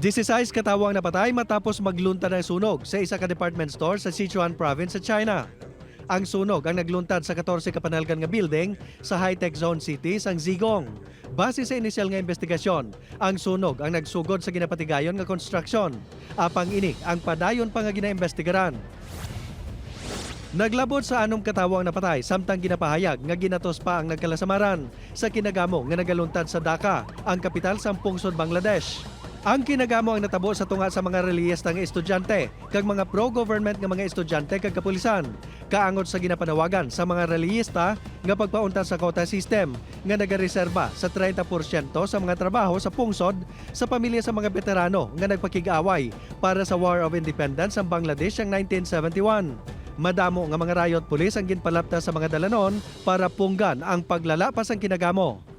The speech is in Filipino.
16 katawang napatay matapos maglunta ng sunog sa isa ka department store sa Sichuan province sa China. Ang sunog ang nagluntad sa 14 kapanalgan nga building sa high-tech zone city sang Zigong. Base sa inisyal nga investigasyon, ang sunog ang nagsugod sa ginapatigayon nga construction. Apang ini ang padayon pa nga ginaimbestigaran. Naglabot sa anong katawang napatay samtang ginapahayag nga ginatos pa ang nagkalasamaran sa kinagamo nga nagaluntad sa Dhaka, ang kapital sa pungsod Bangladesh. Ang kinagamo ang natabo sa tunga sa mga reliyesta nga estudyante kag mga pro-government nga mga estudyante kag kapulisan. Kaangot sa ginapanawagan sa mga reliyesta nga pagpaunta sa quota system nga nagareserba sa 30% sa mga trabaho sa pungsod sa pamilya sa mga veterano nga nagpakig-away para sa War of Independence ang Bangladesh ang 1971. Madamo nga mga riot police ang ginpalapta sa mga dalanon para punggan ang paglalapas ang kinagamo.